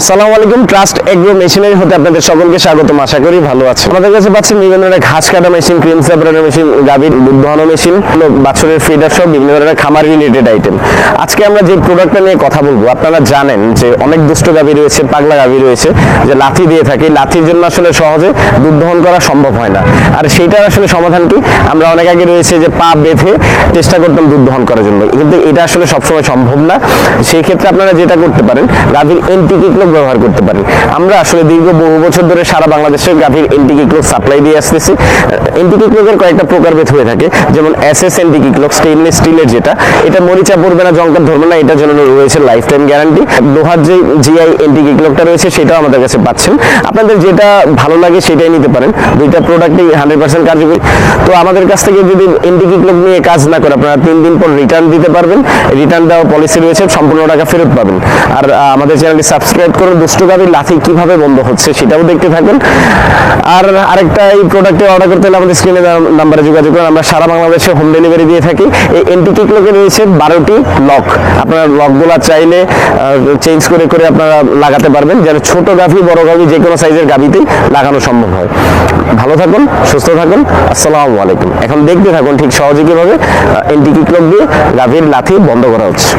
আসসালামু আলাইকুম trust agro machinery হতে আপনাদের সকলকে স্বাগতম। আশা করি ভালো আছে আমাদের কাছে পাচ্ছেন বিভিন্ন ধরনের ঘাস কাটা মেশিন ক্রিম সেপারেটর মেশিন গাভীর দুধ দহন মেশিন বাছরের ফিডার সহ বিভিন্ন ধরনের খামার রিলেটেড আইটেম আজকে আমরা যে প্রোডাক্টটা নিয়ে কথা বলব, আপনারা জানেন যে অনেক দুষ্ট গাভী রয়েছে, পাগলা গাভী রয়েছে, যে লাথি দিয়ে থাকে। লাথির জন্য আসলে সহজে দুধ দহন করা সম্ভব হয় না। আর সেইটার আসলে সমাধান কি? আমরা অনেক আগে রয়েছে যে পা বেঁধে চেষ্টা করতাম দুধ দহন করার জন্য। কিন্তু এটা আসলে সবসময় সম্ভব না। সেই ক্ষেত্রে আপনারা যেটা করতে পারেন, গাভীর এনটিকে ক্লোক ব্যবহার করতে পারেন আমরা আসলে দীর্ঘ বহু বছর ধরে সারা বাংলাদেশে গাভীর এনটিকে ক্লোক সাপ্লাই দিয়ে আসতেছি। এনটিকে ক্লোকের কয়েকটা প্রকারভেদ হয়ে থাকে। যেমন এস এস এনটিকে ক্লোক স্টেইনলেস স্টিলের যেটা, এটা মরিচা পড়বে না জঙ্কার ধরবে না এটার জন্য রয়েছে লাইফ টাইম গ্যারান্টি লোহার যে জিআই এনটিকে ক্লোকটা রয়েছে, সেটাও আমাদের কাছে পাচ্ছেন। আপনাদের যেটা ভালো লাগে, সেটাই নিতে পারেন। দুইটা প্রোডাক্টই হান্ড্রেড পার্সেন্ট কার্যকরী। তো আমাদের কাছ থেকে যদি এনটিকে ক্লোক নিয়ে কাজ না করে, আপনারা তিন দিন পর রিটার্ন দিতে পারবেন। রিটার্ন দেওয়া পলিসি রয়েছে, সম্পূর্ণ টাকা ফেরত পাবেন। আর আমাদের চ্যানেলটি সাবস্ক্রাইব করুন দুষ্ট গাভীর লাথি কীভাবে বন্ধ হচ্ছে সেটাও দেখতে থাকুন। আর আরেকটা এই প্রোডাক্টে অর্ডার করতে হলে আমাদের স্ক্রিনে নাম্বারে যোগাযোগ করুন। আমরা সারা বাংলাদেশে হোম ডেলিভারি দিয়ে থাকি। এই এনটিকে ক্লোকে রয়েছে বারোটি লক আপনারা লকগুলো চাইলে চেঞ্জ করে করে আপনারা লাগাতে পারবেন, যেন ছোট গাভী, বড় গাভী যে কোনো সাইজের গাভীতেই লাগানো সম্ভব হয়। ভালো থাকুন, সুস্থ থাকুন, আসসালামু আলাইকুম। এখন দেখতে থাকুন ঠিক সহজে কীভাবে এনটিকে ক্লোক দিয়ে গাভীর লাথি বন্ধ করা হচ্ছে।